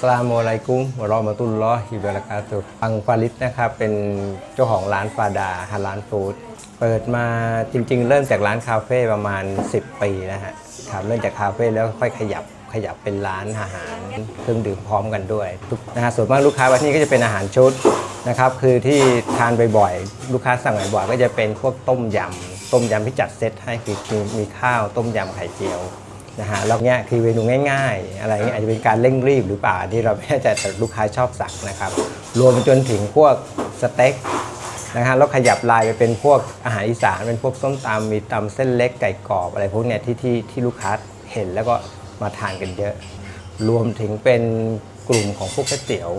สลามอะลัยกุมวราะมะตุลลอฮิบะเรากาตุฮ์อังฟาริสนะครับเป็นเจ้าของร้านฟาดาฮาลานฟู้ดเปิดมาจริง ๆ เริ่มจากร้านคาเฟ่ประมาณ 10 ปีนะฮะครับเริ่มจากคาเฟ่แล้วค่อยขยับขยับเป็นร้านอาหารเครื่องดื่มพร้อมกันด้วยนะฮะส่วนมากลูกค้าวันนี้ก็จะเป็นอาหารชุดนะครับคือที่ทานบ่อยๆลูกค้าสั่งบ่อยๆก็จะเป็นพวกต้มยำต้มยำที่จัดเซตให้คือมีมีข้าวต้มยำไข่เจียว นะฮะแล้วเนี้ยคือเมนูง่ายๆ อะไรเงี้ยอาจจะเป็นการเร่งรีบหรือเปล่าที่เราไม่แน่ใจแต่ลูกค้าชอบสั่งนะครับ รวมจนถึงพวกสเต็กนะฮะแล้วขยับลายไปเป็นพวกอาหารอีสานเป็นพวกส้มตำมีตำเส้นเล็กไก่กรอบอะไรพวกเนี้ยที่ที่ที่ลูกค้าเห็นแล้วก็มาทานกันเยอะ รวมถึงเป็นกลุ่มของพวกก๋วยเตี๋ยว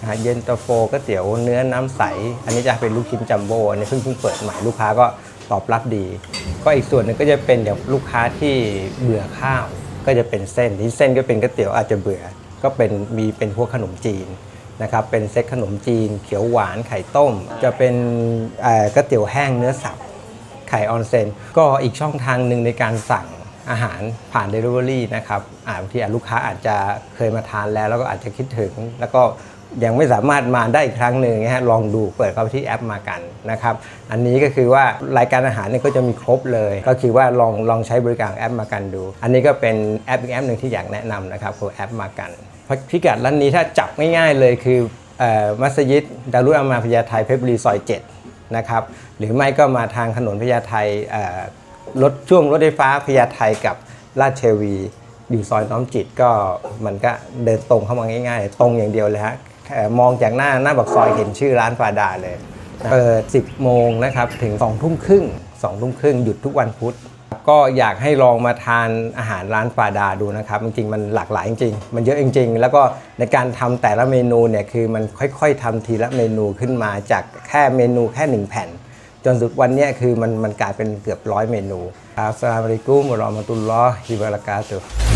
นะฮะเย็นตาโฟก๋วยเตี๋ยวเนื้อน้ำใส อันนี้จะเป็นลูกชิ้นจัมโบ้อันนี้เพิ่งเพิ่งเปิดใหม่ลูกค้าก็ ตอบรับดี ก็อีกส่วนหนึ่งก็จะเป็นเดี๋ยวลูกค้าที่เบื่อข้าว ก็จะเป็นเส้นที่เส้นก็เป็นก๋วยเตี๋ยวอาจจะเบื่อ ก็เป็นมีเป็นพวกขนมจีนนะครับเป็นเซ็ตขนมจีน เขียวหวานไข่ต้ม จะเป็นก๋วยเตี๋ยวแห้งเนื้อสับไข่ออนเซนก็อีกช่องทางหนึ่งในการสั่งอาหารผ่าน Delivery นะครับบางทีลูกค้าอาจจะเคยมาทานแล้ว แล้วก็อาจจะคิดถึง แล้วก็ ยังไม่สามารถมาได้อีกครั้งหนึ่งนะฮะลองดูเปิดเข้าไปที่แอปมากันนะครับอันนี้ก็คือว่ารายการอาหารเนี่ยก็จะมีครบเลย ก็คือว่าลองลองใช้บริการแอปมากันดู อันนี้ก็เป็นแอปอีกแอปหนึ่งที่อยากแนะนำนะครับคือแอปมากันพิกัดร้านนี้ถ้าจับง่ายๆเลยคือมัสยิดดารุอามาพญาไทเพชรบุรีซอย7นะครับหรือไม่ก็มาทางถนนพญาไทรถช่วงรถไฟฟ้าพญาไทกับลาดเทวี อยู่ซอยน้อมจิตก็มันก็เดินตรงเข้ามาง่ายๆ ตรงอย่างเดียวเลยฮะ มองจากหน้าหน้าบักซอยเห็นชื่อร้านฟาดาเลยเปิด 10 โมงนะครับถึง2ทุ่มครึ่ง2ทุ่มครึ่งหยุดทุกวันพุธก็อยากให้ลองมาทานอาหารร้านฟาดาดูนะครับ จริงๆ มันหลากหลายจริงๆ มันเยอะจริง ๆ แล้วก็ในการทำแต่ละเมนูเนี่ยคือมันค่อยๆทำทีละเมนูขึ้นมาจากแค่เมนูแค่หนึ่งแผ่น จนสุดวันเนี้ยคือมันมันกลายเป็นเกือบร้อยเมนูอัสสลามุอะลัยกุมวะเราะมะตุลลอฮิวะบะเราะกาตุฮ์